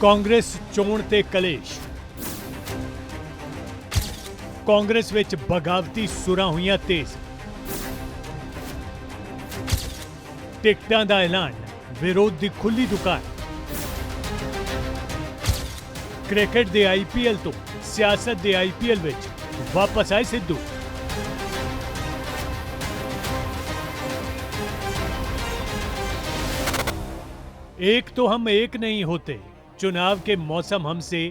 ਕਾਂਗਰਸ ਚੋਣ ਤੇ ਕਲੇਸ਼ ਕਾਂਗਰਸ ਵਿੱਚ ਬਗਾਵਤੀ ਸੁਰਾਂ ਹੋਈਆਂ ਤੇਜ਼ ਟਿਕਟਾਂ ਦਾ ਐਲਾਨ ਵਿਰੋਧ ਦੀ ਖੁੱਲੀ ਦੁਕਾਨ ਕ੍ਰਿਕਟ ਦੇ ਆਈਪੀਐਲ ਤੋਂ ਸਿਆਸਤ ਦੇ ਆਈਪੀਐਲ ਵਿੱਚ ਵਾਪਸ ਆਏ ਸਿੱਧੂ एक तो हम एक नहीं होते चुनाव के मौसम हमसे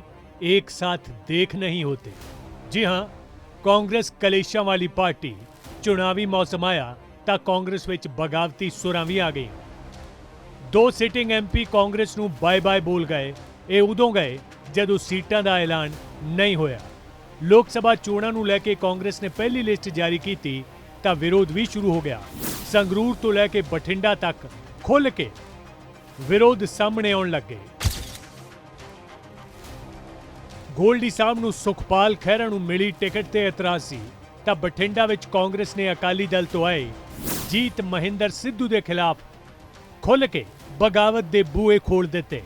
एक साथ देख नहीं होते जी हां ਕਾਂਗਰਸ ਕਲੇਸ਼ਾਂ ਵਾਲੀ ਪਾਰਟੀ ਚੁਣਾਵੀ ਮੌਸਮ ਆਇਆ ਤਾਂ ਕਾਂਗਰਸ ਵਿੱਚ ਬਗਾਵਤੀ ਸੁਰਾਂ ਵੀ ਆ ਗਈਆਂ ਦੋ ਸਿਟਿੰਗ ਐਮਪੀ ਕਾਂਗਰਸ ਨੂੰ ਬਾਏ ਬਾਏ ਬੋਲ ਗਏ ਇਹ ਉਦੋਂ ਗਏ ਜਦੋਂ ਸੀਟਾਂ ਦਾ ਐਲਾਨ ਨਹੀਂ ਹੋਇਆ ਲੋਕ ਸਭਾ ਚੋਣਾਂ ਨੂੰ ਲੈ ਕੇ ਕਾਂਗਰਸ ਨੇ ਪਹਿਲੀ ਲਿਸਟ ਜਾਰੀ ਕੀਤੀ ਤਾਂ ਵਿਰੋਧ ਵੀ ਸ਼ੁਰੂ ਹੋ ਗਿਆ ਸੰਗਰੂਰ ਤੋਂ ਲੈ ਕੇ ਬਠਿੰਡਾ ਤੱਕ ਖੁੱਲ੍ਹ ਕੇ ਵਿਰੋਧ ਸਾਹਮਣੇ ਆਉਣ ਲੱਗੇ ਗੋਲਡੀ ਸਾਹਿਬ ਨੂੰ ਸੁਖਪਾਲ ਖਹਿਰਾ ਨੂੰ ਮਿਲੀ ਟਿਕਟ ਤੇ ਇਤਰਾਜ਼ ਸੀ ਤਾਂ ਬਠਿੰਡਾ ਵਿੱਚ ਕਾਂਗਰਸ ਨੇ ਅਕਾਲੀ ਦਲ ਤੋਂ ਆਏ ਜੀਤ ਮਹਿੰਦਰ ਸਿੱਧੂ ਦੇ ਖਿਲਾਫ ਖੁੱਲ੍ਹ ਕੇ ਬਗਾਵਤ ਦੇ ਬੂਏ ਖੋਲ ਦਿੱਤੇ।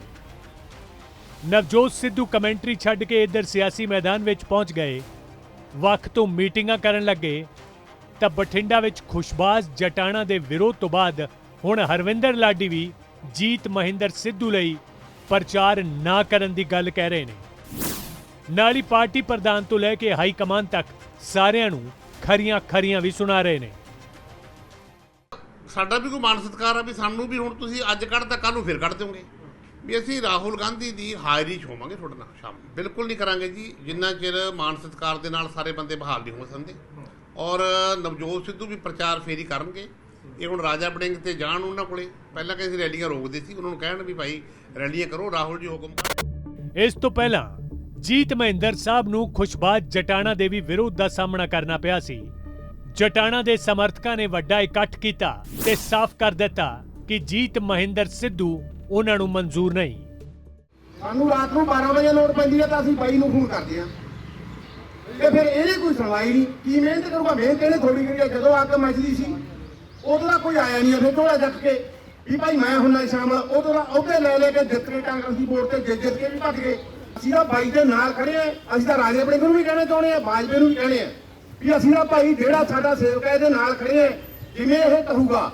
ਨਵਜੋਤ ਸਿੱਧੂ ਕਮੈਂਟਰੀ ਛੱਡ ਕੇ ਇੱਧਰ ਸਿਆਸੀ ਮੈਦਾਨ ਵਿੱਚ ਪਹੁੰਚ ਗਏ। ਵੱਖ ਤੋਂ ਮੀਟਿੰਗਾਂ ਕਰਨ ਲੱਗੇ, ਤਾਂ ਬਠਿੰਡਾ ਵਿੱਚ ਖੁਸ਼ਬਾਜ਼ ਜਟਾਣਾ ਦੇ ਵਿਰੋਧ ਤੋਂ ਬਾਅਦ ਹੁਣ ਹਰਵਿੰਦਰ ਲਾਡੀ ਵੀ ਜੀਤ ਮਹਿੰਦਰ ਸਿੱਧੂ ਲਈ ਪ੍ਰਚਾਰ ਨਾ ਕਰਨ ਦੀ ਗੱਲ ਕਹਿ ਰਹੇ ਨੇ। ਨਾਲ ਹੀ ਪਾਰਟੀ ਪ੍ਰਧਾਨ ਤੋਂ ਲੈ ਕੇ ਹਾਈ ਕਮਾਨ ਤੱਕ ਸਾਰਿਆਂ ਨੂੰ ਖਰੀਆਂ ਖਰੀਆਂ ਵੀ ਸੁਣਾ ਰਹੇ ਨੇ। ਸਾਡਾ ਵੀ ਕੋਈ ਮਾਨ ਸਤਿਕਾਰ ਆ ਵੀ ਸਾਨੂੰ ਵੀ ਹੁਣ ਤੁਸੀਂ ਅੱਜ ਕੱਢ ਤਾਂ ਕੱਲ ਨੂੰ ਫਿਰ ਕੱਢ ਦਿਓਗੇ। ਵੀ ਅਸੀਂ ਰਾਹੁਲ ਗਾਂਧੀ ਦੀ ਹਾਜ਼ਰੀ 'ਚ ਹੋਵਾਂਗੇ ਤੁਹਾਡੇ ਨਾਲ ਸ਼ਾਮ ਨੂੰ। ਬਿਲਕੁਲ ਨਹੀਂ ਕਰਾਂਗੇ ਜੀ। ਜਿੰਨਾ ਚਿਰ ਮਾਨ ਸਤਿਕਾਰ ਦੇ ਨਾਲ ਸਾਰੇ ਬੰਦੇ ਬਹਾਲ ਨਹੀਂ ਹੋ ਸਕਦੇ। ਔਰ ਨਵਜੋਤ ਸਿੱਧੂ ਵੀ ਪ੍ਰਚਾਰ ਫੇਰੀ ਕਰਨਗੇ। ਇਹ ਹੁਣ ਰਾਜਾ ਬੜਿੰਗ ਤੇ ਜਾਣ ਉਹਨਾਂ ਕੋਲੇ। ਪਹਿਲਾਂ ਕਹਿੰਦੇ ਰੈਲੀਆਂ ਰੋਕਦੇ ਸੀ। ਉਹਨਾਂ ਨੂੰ ਕਹਿਣ ਵੀ ਭਾਈ ਰੈਲੀਆਂ ਕਰੋ ਰਾਹੁਲ ਜੀ ਹੁਕਮ ਕਰ। ਇਸ ਤੋਂ ਪਹਿਲਾਂ ਜੀਤ ਮਹਿੰਦਰ ਸਾਹਿਬ ਨੂੰ ਖੁਸ਼ਬਾਜ਼ ਜਟਾਣਾ ਦੇ ਵੀ ਵਿਰੋਧ ਦਾ ਸਾਹਮਣਾ ਕਰਨਾ ਪਿਆ ਸੀ। ਜਟਾਣਾ ਦੇ ਸਮਰਥਕਾਂ ਨੇ ਵੱਡਾ ਇਕੱਠ ਕੀਤਾ ਤੇ ਸਾਫ਼ ਕਰ ਦਿੱਤਾ ਕਿ ਜੀਤ ਮਹਿੰਦਰ ਸਿੱਧੂ ਉਹਨਾਂ ਨੂੰ ਮਨਜ਼ੂਰ ਨਹੀਂ। ਸਾਨੂੰ ਰਾਤ ਨੂੰ 12 ਵਜੇ ਲੋੜ ਪੈਂਦੀ ਹੈ ਤਾਂ ਅਸੀਂ ਬਾਈ ਨੂੰ ਫੋਨ ਕਰਦੇ ਆ ਤੇ ਫਿਰ ਇਹਨੇ ਕੋਈ ਸੁਣਵਾਈ ਨਹੀਂ। ਕੀ ਮਿਹਨਤ ਕਰੂਗਾ? ਮਿਹਨਤ ਇਹਨੇ ਥੋੜੀ ਕਰੀ ਆ। ਜਦੋਂ ਮੱਚਦੀ ਸੀ, ਉਦੋਂ ਦਾ ਕੋਈ ਆਇਆ ਨਹੀਂ ਫਿਰ ਝੋਲਾ ਚੱਕ ਕੇ ਵੀ ਭਾਈ ਮੈਂ ਹੁੰਨਾ ਸ਼ਾਮਲ ਉਦੋਂ ਦਾ ਉਹਦੇ ਲੈ ਲੈ ਕੇ ਜਿੱਤ ਕੇ ਕਾਂਗਰਸ ਦੀ ਵੋਟ ਤੇ ਜਿੱਤ ਕੇ ਵੀ ਭੱਜ ਗਏ। ਅਸੀਂ ਤਾਂ ਬਾਈ ਦੇ ਨਾਲ ਖੜੇ ਆ ਅਸੀਂ ਤਾਂ ਰਾਜੇ ਆਪਣੇ ਨੂੰ ਵੀ ਕਹਿਣਾ ਚਾਹੁੰਦੇ ਆ ਬਾਜਵੇ ਨੂੰ ਵੀ ਕਹਿੰਦੇ ਆ ਵੀ ਅਸੀਂ ਤਾਂ ਭਾਈ ਜਿਹੜਾ ਸਾਡਾ ਸੇਵਕ ਹੈ, ਇਹਦੇ ਨਾਲ ਖੜੇ ਆ ਜਿਵੇਂ ਇਹ ਕਹੂਗਾ।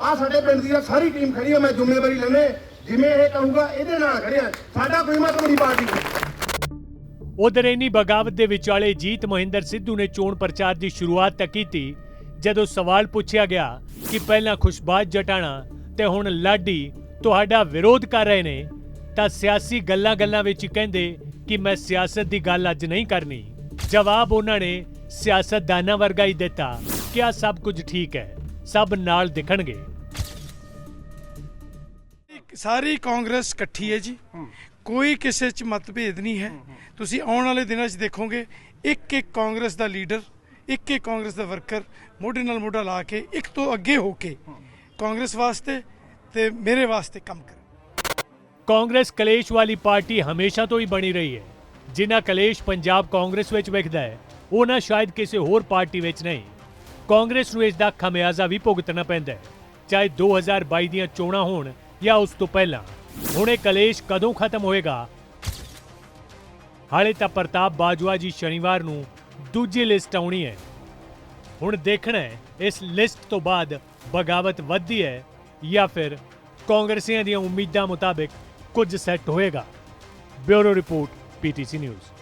ਆ ਸਾਡੇ ਪਿੰਡ ਦੀ ਸਾਰੀ ਟੀਮ ਖੜੀ ਆ ਮੈਂ ਜ਼ਿੰਮੇਵਾਰੀ ਲੈਣੇ ਜਿਵੇਂ ਇਹ ਕਹੂਗਾ, ਇਹਦੇ ਨਾਲ ਖੜੇ ਆ ਸਾਡਾ ਕੋਈ ਮਤਲਬ ਨਹੀਂ ਪਾਰਟੀ ਉਧਰ ਇੰਨੀ ਬਗਾਵਤ ਦੇ ਵਿਚਾਲੇ ਜੀਤ ਮਹਿੰਦਰ ਸਿੱਧੂ ਨੇ ਚੋਣ ਪ੍ਰਚਾਰ ਦੀ ਸ਼ੁਰੂਆਤ ਤਾਂ ਕੀਤੀ, ਜਦੋਂ ਸਵਾਲ ਪੁੱਛਿਆ ਗਿਆ ਕਿ ਪਹਿਲਾਂ ਖੁਸ਼ਬਾਜ਼ ਜਟਾਣਾ ਤੇ ਹੁਣ ਲਾਡੀ ਤੁਹਾਡਾ ਵਿਰੋਧ ਕਰ ਰਹੇ ਨੇ ਤਾਂ ਸਿਆਸੀ ਗੱਲਾਂ-ਗੱਲਾਂ ਵਿੱਚ ਹੀ ਕਹਿੰਦੇ ਕਿ ਮੈਂ ਸਿਆਸਤ ਦੀ ਗੱਲ ਅੱਜ ਨਹੀਂ ਕਰਨੀ। ਜਵਾਬ ਉਹਨਾਂ ਨੇ ਸਿਆਸਤਦਾਨਾਂ ਵਰਗਾ ਹੀ ਦਿੱਤਾ ਕਿ ਆ ਸਭ ਕੁਝ ਠੀਕ ਹੈ ਸਭ ਨਾਲ ਦਿਖਣਗੇ। ਸਾਰੀ ਕਾਂਗਰਸ ਇਕੱਠੀ ਹੈ ਜੀ। ਕੋਈ ਕਿਸੇ 'ਚ ਮਤਭੇਦ ਨਹੀਂ ਹੈ। ਤੁਸੀਂ ਆਉਣ ਵਾਲੇ ਦਿਨਾਂ 'ਚ ਦੇਖੋਗੇ ਇੱਕ ਇੱਕ ਕਾਂਗਰਸ ਦਾ ਲੀਡਰ ਇੱਕ ਇੱਕ ਕਾਂਗਰਸ ਦਾ ਵਰਕਰ ਮੋਢੇ ਨਾਲ ਮੋਢਾ ਲਾ ਕੇ ਇੱਕ ਤੋਂ ਅੱਗੇ ਹੋ ਕੇ ਕਾਂਗਰਸ ਵਾਸਤੇ ਤੇ ਮੇਰੇ ਵਾਸਤੇ ਕੰਮ ਕਰੇ। ਕਾਂਗਰਸ ਕਲੇਸ਼ ਵਾਲੀ ਪਾਰਟੀ ਹਮੇਸ਼ਾ ਤੋਂ ਹੀ ਬਣੀ ਰਹੀ ਹੈ। ਜਿਨ੍ਹਾਂ ਕਲੇਸ਼ ਪੰਜਾਬ ਕਾਂਗਰਸ ਵਿੱਚ ਵਿਖਦਾ ਹੈ ਉਹਨਾਂ ਸ਼ਾਇਦ ਕਿਸੇ ਹੋਰ ਪਾਰਟੀ ਵਿੱਚ ਨਹੀਂ। ਕਾਂਗਰਸ ਨੂੰ ਇਸ ਦਾ ਖਮਿਆਜ਼ਾ ਵੀ ਭੁਗਤਣਾ ਪੈਂਦਾ ਹੈ, ਚਾਹੇ 2022 ਦੀਆਂ ਚੋਣਾਂ ਹੋਣ ਜਾਂ ਉਸ ਤੋਂ ਪਹਿਲਾਂ। ਹੁਣ ਇਹ ਕਲੇਸ਼ ਕਦੋਂ ਖਤਮ ਹੋਏਗਾ? ਹਾਲੇ ਤਾਂ ਪ੍ਰਤਾਪ ਬਾਜਵਾ ਜੀ ਸ਼ਨੀਵਾਰ ਨੂੰ ਦੂਜੀ ਲਿਸਟ ਆਉਣੀ ਹੈ। ਹੁਣ ਦੇਖਣਾ ਹੈ, ਇਸ ਲਿਸਟ ਤੋਂ ਬਾਅਦ ਬਗਾਵਤ ਵੱਧਦੀ ਹੈ ਜਾਂ ਫਿਰ ਕਾਂਗਰਸੀਆਂ ਦੀਆਂ ਉਮੀਦਾਂ ਮੁਤਾਬਿਕ ਕੁਝ ਸੈੱਟ ਹੋਏਗਾ। Bureau report PTC News.